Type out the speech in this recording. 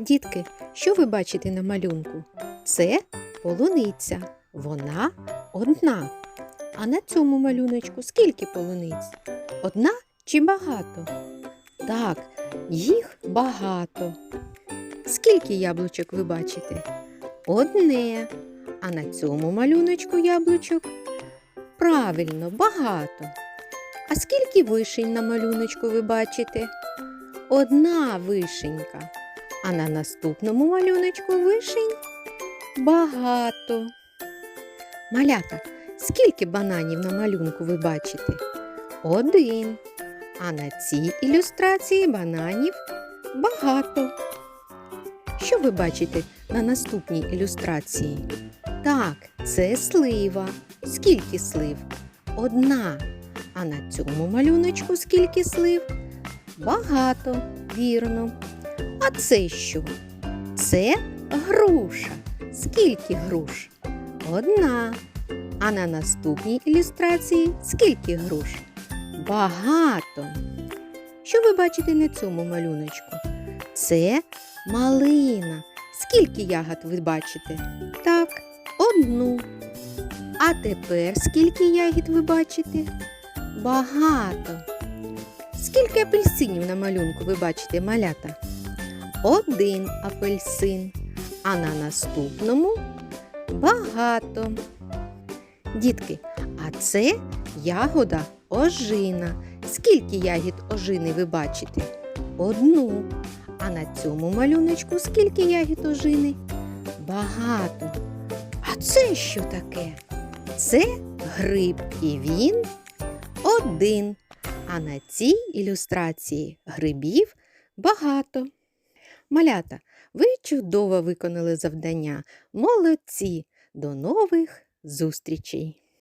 Дітки, що ви бачите на малюнку? Це полуниця. Вона одна. А на цьому малюночку скільки полуниць? Одна чи багато? Так, їх багато. Скільки яблучок ви бачите? Одне. А на цьому малюночку яблучок? Правильно, багато. А скільки вишень на малюночку ви бачите? Одна вишенька. А на наступному малюночку вишень багато. Малята, скільки бананів на малюнку ви бачите? Один. А на цій ілюстрації бананів багато. Що ви бачите на наступній ілюстрації? Так, це слива. Скільки слив? Одна. А на цьому малюночку скільки слив? Багато, вірно. А це що? Це груша. Скільки груш? Одна. А на наступній ілюстрації скільки груш? Багато. Що ви бачите на цьому малюночку? Це малина. Скільки ягод ви бачите? Так, одну. А тепер скільки ягід ви бачите? Багато. Скільки апельсинів на малюнку ви бачите, малята? Один апельсин, а на наступному багато. Дітки, а це ягода ожина. Скільки ягід ожини ви бачите? Одну. А на цьому малюночку скільки ягід ожини? Багато. А це що таке? Це гриб, і він один. А на цій ілюстрації грибів багато. Малята, ви чудово виконали завдання. Молодці! До нових зустрічей!